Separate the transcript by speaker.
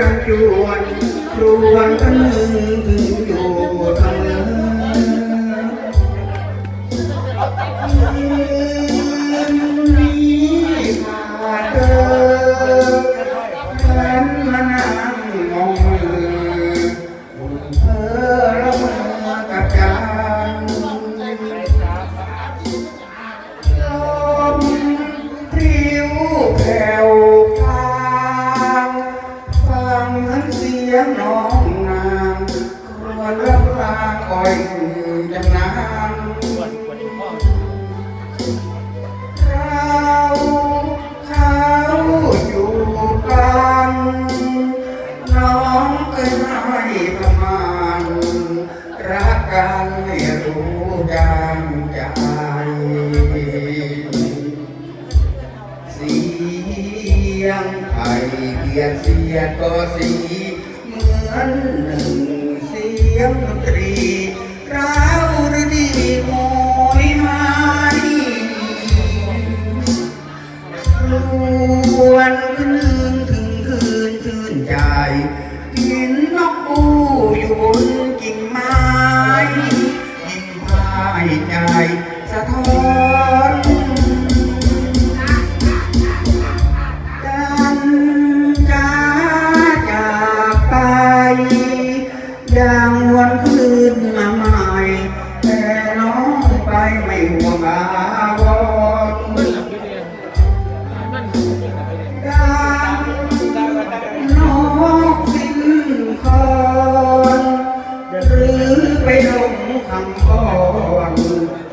Speaker 1: รำจวนครวญกันหนึ่งถึงโยธา อ่อยจังนางเราเขาอยู่กันน้องเคยให้ประมาณ รักกันไม่รู้จางใจเสียงไทยเบียดเสียก็สีเหมือนหนึ่งเสียงดนตรี บนกิ่งไม้ยิ่งพายใจสะท้อนกันจ้าจากไปอย่างวันคืนมาใหม่แต่น้องไปไม่ห่วงอาวำก่อนถึง